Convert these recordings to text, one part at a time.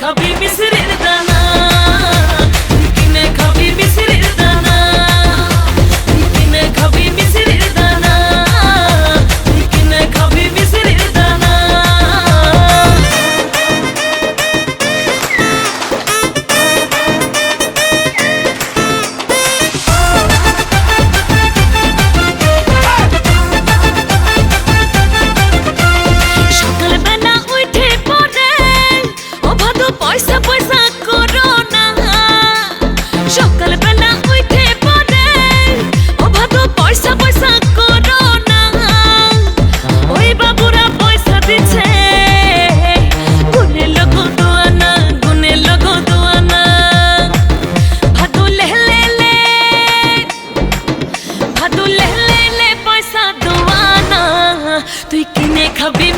Habibi seni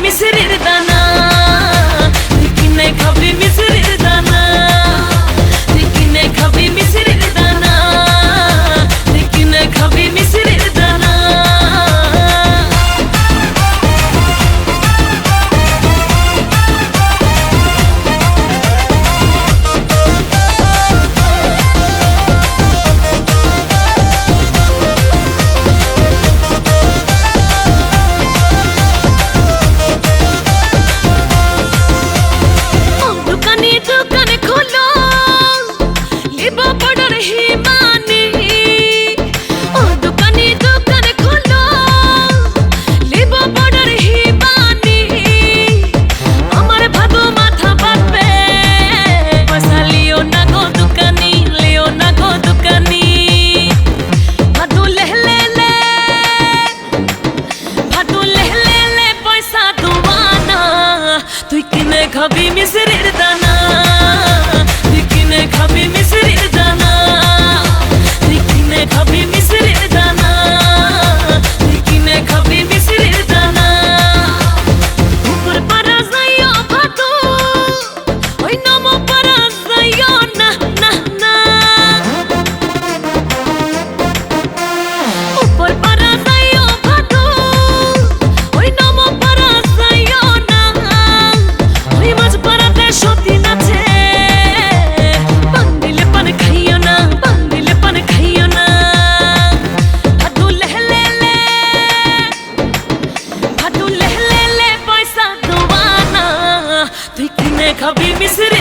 Misirir dana Dikine kabrimi তুই কিনে খাবি মিশ্রির দানা कभी मिस्र